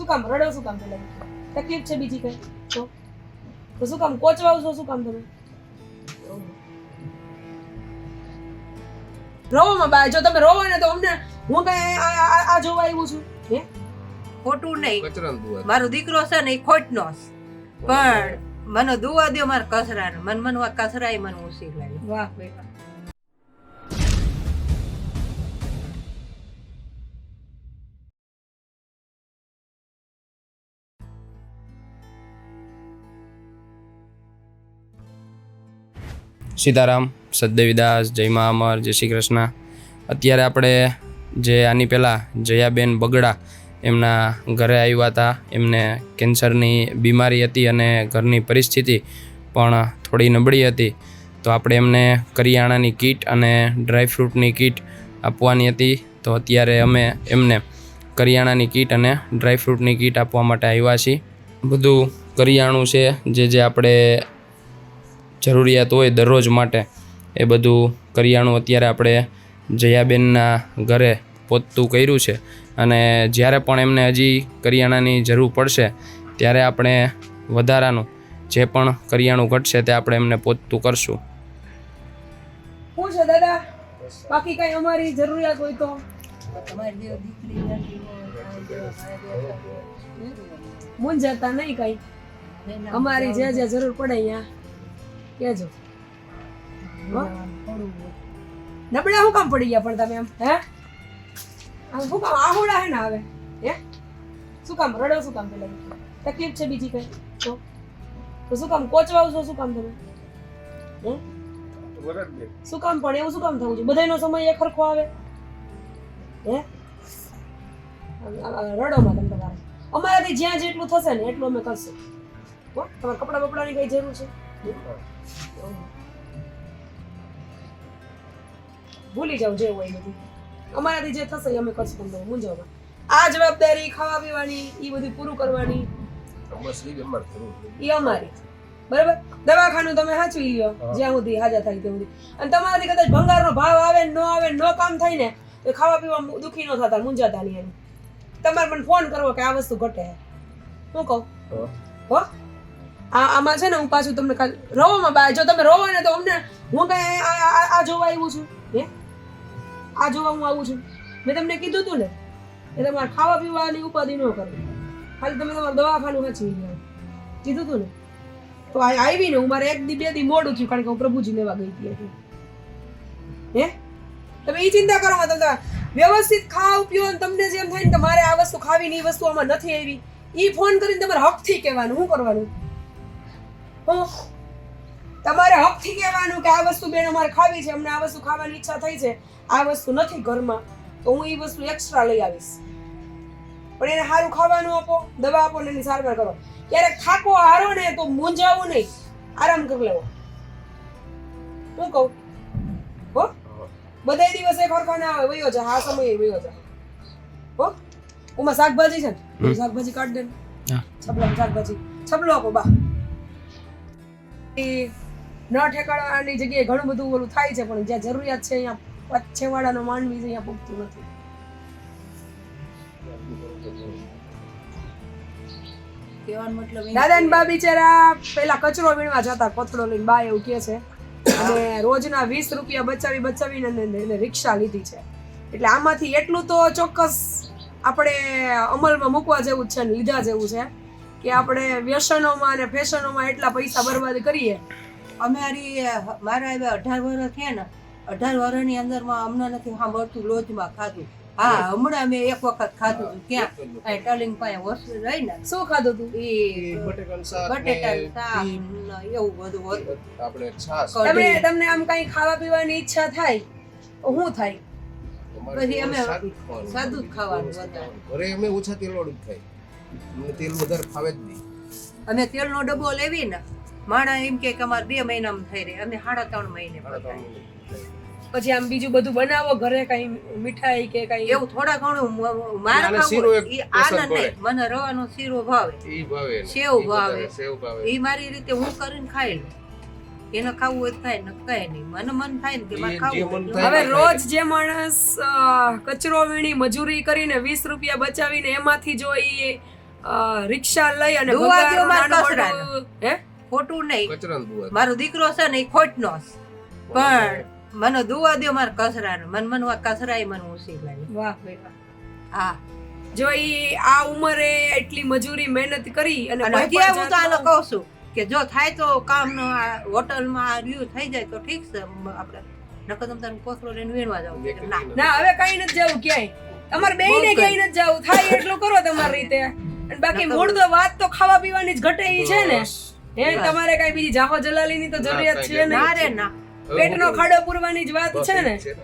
શું કામ રડો શું કામ પેલા? તકલીફ છે બીજી કઈ? તો? તો શું કામ કોચવાવ છો શું કામ તમે? રોવો માં બા જો તમે રોવો ને તો અમને હું કઈ આ- જોવા આવ્યું છું. હે? ખોટું નહીં. મારો દીકરો છે ને એ ખોટનો છે. પણ મને દુવા દો મારા કસરા મન મન વા કસરા મને ઉસી લાગે. વાહ બેટા. સીતારામ, સદદેવીદાસ જયમા અમર, જય શ્રી કૃષ્ણ. અત્યારે આપણે જે આની પહેલાં જયાબેન બગડા એમના ઘરે આવ્યા હતા, એમને કેન્સરની બીમારી હતી અને ઘરની પરિસ્થિતિ પણ થોડી નબળી હતી. તો આપણે એમને કરિયાણાની કીટ અને ડ્રાયફ્રૂટની કીટ આપવાની હતી. તો અત્યારે અમે એમને કરિયાણાની કીટ અને ડ્રાયફ્રૂટની કીટ આપવા માટે આવ્યા છીએ. બધું કરિયાણું છે, જે જે આપણે જરૂરિયાત હોય દરરોજ માટે એ બધું કરિયાણું અત્યારે આપણે જયાબેનના ઘરે પહોંચતું કર્યું છે. અને જ્યારે પણ એમને હજી કરિયાણાની જરૂર પડશે, ત્યારે આપણે વધારાનું જે પણ કરિયાણું ઘટશે તે આપણે એમને પહોંચતું કરશું. દાદા? બાકી કઈ અમારી અમારી જે જે જરૂર પડે અહીંયા. કેજો. હો? નબળા શું કામ પડી ગયા પણ તમે એમ? હે? આમ શું કામ આહોડા હે ને આવે હે? શું કામ રડો, શું કામ પેલા? તકલીફ છે બીજી કઈ? તો તો શું કામ કોચવાવ છો, શું કામ તમે? હે? શું કામ પણ એવું શું કામ થવું છે બધાયનો સમય એક સરખો આવે? હે? રડોમાં તમે તમારે. અમારાથી જ્યાં જેટલું થશે ને એટલું અમે કરશું. હો? તમારે કપડા બપડાની કઈ જરૂર છે? ભૂલી જાવ જે હોય બધું. અમારાથી જે થશે અમે કરશું તમને મૂંઝવમાં આ જવાબદારી ખાવા પીવાની એ બધું પૂરું કરવાની. એ અમારી. બરાબર? દવાખાનું તમે સાચવી લ્યો જ્યાં સુધી હાજર થાય ત્યાં સુધી. અને તમારાથી કદાચ ભંગારનો ભાવ આવે ને આવે ને કામ થાય ને તો ખાવા પીવા દુખી ન થતા મૂંઝાતા નહીં એમ. તમારે પણ ફોન કરવો કે આ વસ્તુ ઘટે. હું કહું? હા. આ આમાં છે ને હું પાછું તમને કાલ રોવામાં બા જો તમે રોવો ને તો અમને હું કઈ આ જોવા આવ્યું છું, હે? આ જોવા હું આવું છું. મેં તમને કીધું તું ને એ તમારે ખાવા પીવાની ઉપાધિ ન કરવી ખાલી તમે તમારું દવાખાનું વાંચી લો કીધું તું ને? તો આવી ને હું મારે એક દી બે દી મોડું થયું કારણ કે હું પ્રભુજી લેવા ગઈ હતી હે? તમે એ ચિંતા કરો તમે વ્યવસ્થિત ખાવ, પીઓ તમને જેમ થાય ને તમારે મારે આ વસ્તુ ખાવી ને એ વસ્તુ આમાં નથી આવી. એ ફોન કરીને તમારે હકથી કહેવાનું શું કરવાનું? તમારે હકથી કહેવાનું કે આ વસ્તુ બેન અમારે ખાવી છે અમને આ વસ્તુ ખાવાની ઈચ્છા થઈ છે આ વસ્તુ નથી ઘરમાં. તો હું એ વસ્તુ એક્સ્ટ્રા લઈ આવીશ. પણ એને સારું ખાવાનું આપો દવા આપો ને એની સારવાર કરો. ક્યારેક થાકો હારો ને તો મૂંઝાવું નહીં. આરામ કરી લેવો. હું કહું? હો? બધા દિવસે ખરખો ના આવે વયો જા આ સમયે વયો જા. હો? ઉમાં શાકભાજી છે ને? શાકભાજી કાઢ દે ને. હા. શાકભાજી. છબલો આપો બા. ન ઠેકાણાની જગ્યાએ ઘણું બધું ઓલું થાય છે પણ જ્યાં જરૂરિયાત છે અહીંયા પાંચ છેવાડાનો માનવી અહીંયા પૂગતું નથી. દાદા ને બા બિચારા પેલા કચરો વીણવા જતા કોથળો લઈને બા એવું કે છે. અને રોજના વીસ રૂપિયા બચાવી બચાવીને એને- રિક્ષા લીધી છે. એટલે આમાંથી એટલું તો ચોક્કસ આપણે અમલમાં મૂકવા જેવું છે ને લીધા જેવું છે. કે આપણે વ્યસનોમાં અને ફેશનોમાં એટલા પૈસા બરબાદ કરીએ. અમારી મારા એવા અઢાર વર્ષ થયા ને અઢાર વર્ષની અંદરમાં અમને નથી સાંભળતું લોજમાં ખાધું. હા હમણાં મેં એક વખત ખાધું હતું ક્યાં? ટર્લિંગ પાસે વસ્તુ રહી ને. શું ખાધું તું? એ બટેટા શાક એવું બધું હતું. આપણે છાશ તમે તમને આમ કઈ ખાવા પીવાની ઈચ્છા થાય? તો શું થાય? પછી અમે સાદું જ ખાવાનું. ઘરે અમે ઓછા તેલવાળું જ તેલ વધારે ફાવે જ નહીં અમે તેલનો ડબ્બો લેવીને માણા એમ કે અમારે બે મહિનામાં થઈ રહે અમે સાડા ત્રણ મહિને. પછી આમ બીજું બધું બનાવો ઘરે કઈ મીઠાઈ કે કઈ એવું થોડા ઘણું મારે આને શીરો ખાવું એક ઈ આને પસંદ પડે. નહીં મને રવાનો શીરો ભાવે. સેવ ભાવે. એ મારી રીતે હું કરીને ખાઈ લઉં એને ખાવું હોય થાય ને કઈ નહીં મને મન થાય ને કે મારે ખાવું હવે રોજ જે માણસ કચરો વીણી મજૂરી કરીને વીસ રૂપિયા બચાવીને એમાંથી જો એ રિક્ષા લઈ અને હે? ખોટું નહીં. મારો દીકરો છે ને એ ખોટનો પણ મને દુવા દો મારા કસરાનો મન મને કસરાય મને ઓછી લાગે વાહ હા. જો ઈ આ ઉંમરે એટલી મજૂરી મહેનત કરી અને હજી હું તો આને કહું છું કે જો થાય તો કામ નો હોટલમાં આ રહ્યું થઈ જાય તો ઠીક છે. મ- આપણે નકર તમ તને કોથળો લઈને વેણવા જાવ. ના. હવે કઈ નથી જવું ક્યાંય. તમારે બે ને બહુ ક્યાંય નથી જવું. થાય એટલું કરો તમારી રીતે. અને બાકી મૂળ તો વાત તો ખાવા પીવાની જ ઘટે ઈ છે ને. બસ. હે તમારે કઈ બીજી જાહો જલાલીની તો જરૂરિયાત છે ના. નહીં રે ના. પેટનો ખાડો પૂરવાની જ વાત છે ને. ને.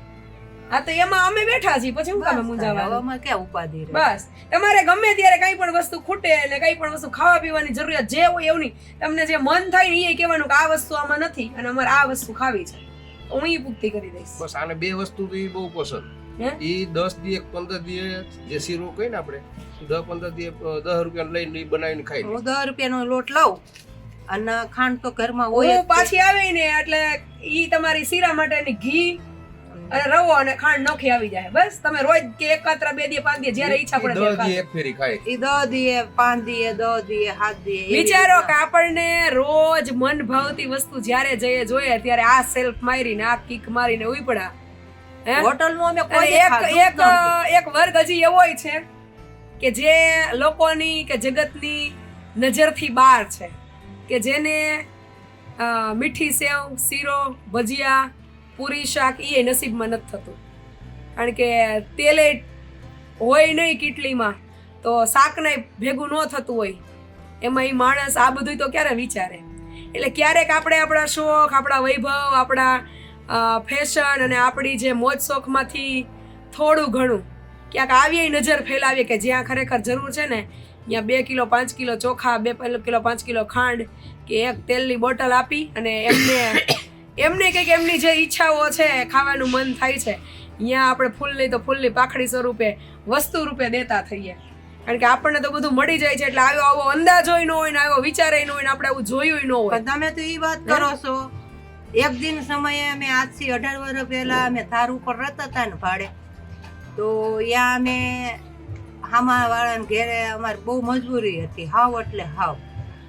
હા તો એમાં અમે બેઠા છીએ. પછી હું કામે મૂંઝાવા હવામાં ક્યાં ઉપાધિ રહે? બસ. તમારે ગમે ત્યારે કઈ પણ વસ્તુ ખૂટે અને કઈ પણ વસ્તુ ખાવા પીવાની જરૂરિયાત જે હોય એવું નહીં. તમને જે મન થાય ને એ કહેવાનું કે આ વસ્તુ આમાં નથી અને અમારે આ વસ્તુ ખાવી છે. હું એ પૂર્તિ કરી દઈશ. બસ આને બે વસ્તુ તો બહુ પસંદ. ઈ દસ દી પંદર દી જે શીરો કહીએ ને આપણે દસ પંદર દી દસ રૂપિયા લઈને બનાવીને ખાઈ હું દસ રૂપિયાનો લોટ લઉં અને ખાંડ તો ઘરમાં હોય હું પાછી આવી ને એટલે ઈ તમારી શીરા માટેની ઘી અને રવો અને ખાંડ નોખી આવી જાય. બસ તમે રોજ કે એક બે દી પાંચ દી જ્યારે ઈચ્છા પડે દસ ત્યારે દી એક ફેરી ખાય. ઈ દસ દીએ પાંચ દીએ દસ દીએ સાત દી વિચારો કે આપણને રોજ મન ભાવતી વસ્તુ જ્યારે જઈએ જોઈએ ત્યારે આ સેલ્ફ મારીને આ કિક મારીને ઉઈ હે હોટલનું અમે કોઈ એક એક એક વર્ગ હજી એવો છે કે જે લોકોની કે જગતની નજરથી બહાર છે કે જેને મીઠી સેવ શીરો ભજીયા પૂરી શાક એ નસીબમાં નથી થતું. કારણ કે તેલે હોય નહીં કીટલીમાં તો શાકને ભેગું ન થતું હોય. એમાં એ માણસ આ બધું તો ક્યારે વિચારે? એટલે ક્યારેક આપણે આપણા શોખ આપણા વૈભવ આપણા ફેશન અને આપણી જે મોજ શોખમાંથી થોડું ઘણું. ક્યાંક આવીએ નજર ફેલાવીએ કે જ્યાં ખરેખર જરૂર છે ને, ત્યાં બે કિલો, પાંચ કિલો ચોખા, બે કિલો, પાંચ કિલો ખાંડ કે એક તેલની બોટલ આપી અને એમને એમને કંઈક એમની જે ઈચ્છાઓ છે ખાવાનું મન થાય છે. અહીંયા આપણે ફૂલની તો ફૂલની પાખડી સ્વરૂપે, વસ્તુ રૂપે દેતા થઈએ. કારણ કે આપણને તો બધું મળી જાય છે એટલે આવ્યો આવો અંદાજો ન હોય ને આવ્યો વિચારે ન હોય ને આપણે આવું જોયું ન હોય. તમે તો એ વાત કરો છો. એક દિન સમયે અમે આજથી અઢાર વર્ષ પહેલાં અમે થાર ઉપર રહેતા હતા ને ભાડે. તો ત્યાં અમે હામાવાળાને ઘેરે અમારે બહુ મજબૂરી હતી, હાવ એટલે હાવ.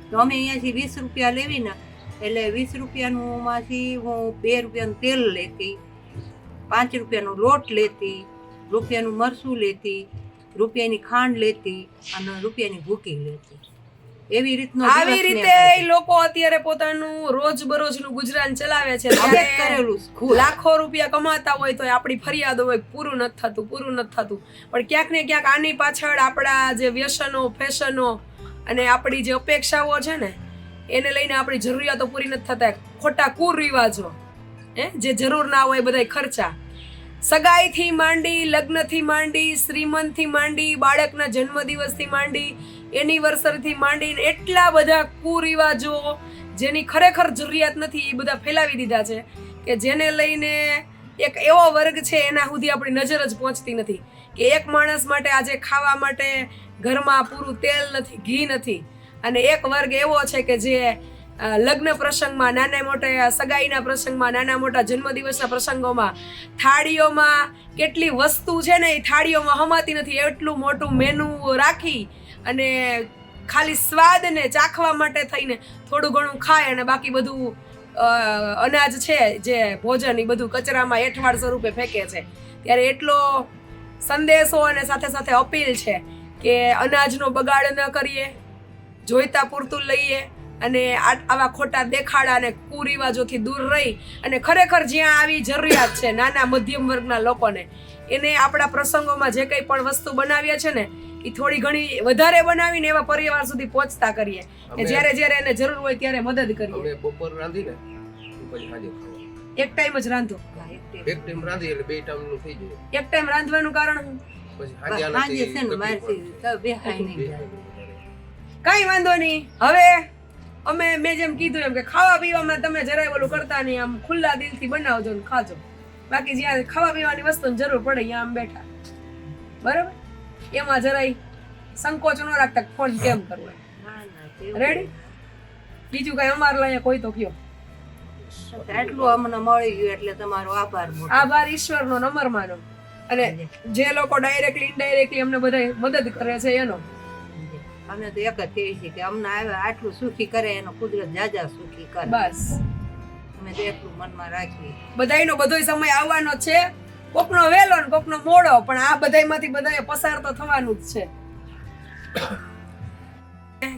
તો અમે અહીંયાથી વીસ રૂપિયા લેવીને એટલે વીસ રૂપિયાનું માંથી હું બે રૂપિયાનું તેલ લેતી, પાંચ રૂપિયાનો લોટ લેતી, રૂપિયાનું મરચું લેતી, રૂપિયાની ખાંડ લેતી અને રૂપિયાની ભૂકી લેતી. એવી રીતનો આવી રીતે એ લોકો અત્યારે પોતાનું રોજ બરોજનું ગુજરાન ચલાવે છે. કરેલું લાખો રૂપિયા કમાતા હોય તો આપણી ફરિયાદો હોય પૂરું નથી થતું પૂરું નથી થતું. પણ ક્યાંક ને ક્યાંક આની પાછળ આપણા જે વ્યસનો ફેશનો અને આપણી જે અપેક્ષાઓ છે ને એને લઈને આપણી જરૂરિયાતો પૂરી નથી થતા. ખોટા કુરિવાજો હે જે જરૂર ના હોય બધા ખર્ચા. સગાઈથી માંડી લગ્નથી માંડી શ્રીમંતથી માંડી બાળકના જન્મદિવસથી માંડી એનિવર્સરીથી માંડીને એટલા બધા કુરિવાજો જેની ખરેખર જરૂરિયાત નથી, એ બધા ફેલાવી દીધા છે કે જેને લઈને એક એવો વર્ગ છે એના સુધી આપણી નજર જ પહોંચતી નથી કે એક માણસ માટે આજે ખાવા માટે ઘરમાં પૂરું તેલ નથી, ઘી નથી. અને એક વર્ગ એવો છે કે જે લગ્ન પ્રસંગમાં, નાના મોટા, સગાઈના પ્રસંગમાં, નાના મોટા જન્મદિવસના પ્રસંગોમાં થાળીઓમાં કેટલી વસ્તુ છે ને એ થાળીઓમાં હમાતી નથી. એટલું મોટું મેનુ રાખી અને ખાલી સ્વાદને ચાખવા માટે થઈને થોડું ઘણું ખાય અને બાકી બધું અનાજ છે જે ભોજન એ બધું કચરામાં એઠવાડ સ્વરૂપે ફેંકે છે. ત્યારે એટલો સંદેશો અને સાથે સાથે અપીલ છે કે અનાજનો બગાડ ન કરીએ, જોઈતા પૂરતું લઈએ અને આવા ખોટા દેખાડા અને કુરિવાજોથી દૂર રહી અને ખરેખર જ્યાં આવી જરૂરિયાત છે નાના મધ્યમ વર્ગના લોકોને એને આપણા પ્રસંગોમાં જે કંઈ પણ વસ્તુ બનાવીએ છે ને એ થોડી ઘણી વધારે બનાવીને એવા પરિવાર સુધી પહોંચતા કરીએ. કે જ્યારે જ્યારે એને જરૂર હોય ત્યારે મદદ કરીએ. અમે બપોર રાંધીને એક ટાઈમ જ રાંધો. એક ટાઈમ. રાંધી એટલે બે ટાઈમનું થઈ જાય. એક ટાઈમ રાંધવાનું કારણ? પછી છે ને મારથી નહીં જાય. વાંધો નહીં. હવે અમે મેં જેમ કીધું એમ કે ખાવા પીવામાં તમે જરાય ઓલું કરતા નહીં આમ ખુલ્લા દિલથી બનાવજો ને ખાજો. બાકી જ્યાં ખાવા પીવાની વસ્તુની જરૂર પડે ત્યાં આમ બેઠા. બરાબર? એમાં જરાય સંકોચ ન રાખતા ફોન કેમ કરવો રેડી બીજું કઈ અમારે અહીંયા કોઈ તો કયો. એટલું અમને મળી ગયું એટલે તમારો આભાર આભાર ઈશ્વરનો નંબર માનો અને જે. લોકો ડાયરેક્ટલી ઇનડાયરેક્ટલી અમને બધા મદદ કરે છે એનો. અમે તો એક જ કહીએ છીએ કે અમને આવે આટલું સુખી કરે એનો કુદરત જાજા સુખી કરે. બસ. અમે તો એટલું મનમાં રાખીએ. બધાયનો બધોય સમય આવવાનો છે. કોકનો વહેલો ને કોકનો મોડો પણ આ બધાયમાંથી બધાએ પસાર તો થવાનું જ છે.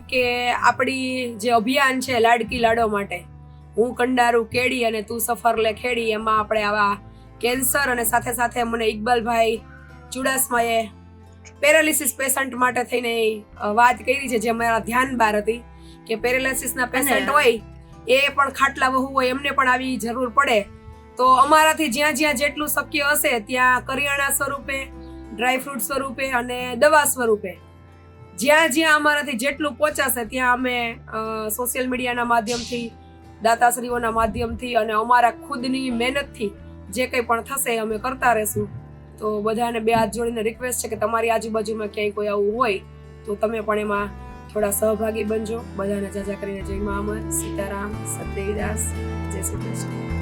કે આપણી જે અભિયાન છે લાડકી લાડો માટે હું કંડારું કેડી અને તું સફર લે ખેડી એમાં આપણે આવા કેન્સર અને સાથે સાથે મને ઇકબાલભાઈ ચુડાસમાએ પેરાલિસિસ પેશન્ટ માટે થઈને વાત કરી છે જે મારા ધ્યાન બાર હતી કે પેરાલિસિસના પેશન્ટ હોય એ પણ ખાટલા વહુ હોય એમને પણ આવી જરૂર પડે. તો અમારાથી જ્યાં જ્યાં જેટલું શક્ય હશે ત્યાં કરિયાણા સ્વરૂપે ડ્રાયફ્રૂટ સ્વરૂપે અને દવા સ્વરૂપે. જ્યાં જ્યાં અમારાથી જેટલું પહોંચાશે ત્યાં અમે સોશિયલ મીડિયાના માધ્યમથી દાતાશ્રીઓના માધ્યમથી અને અમારા ખુદની મહેનતથી જે કંઈ પણ થશે અમે કરતા રહેશું. તો બધાને બે હાથ જોડીને રિક્વેસ્ટ છે કે તમારી આજુબાજુમાં ક્યાંય કોઈ આવું હોય, તો તમે પણ એમાં થોડા સહભાગી બનજો. બધાને જાજા કરીને જય મા સીતારામ સત્યદાસ જય શ્રી કૃષ્ણ.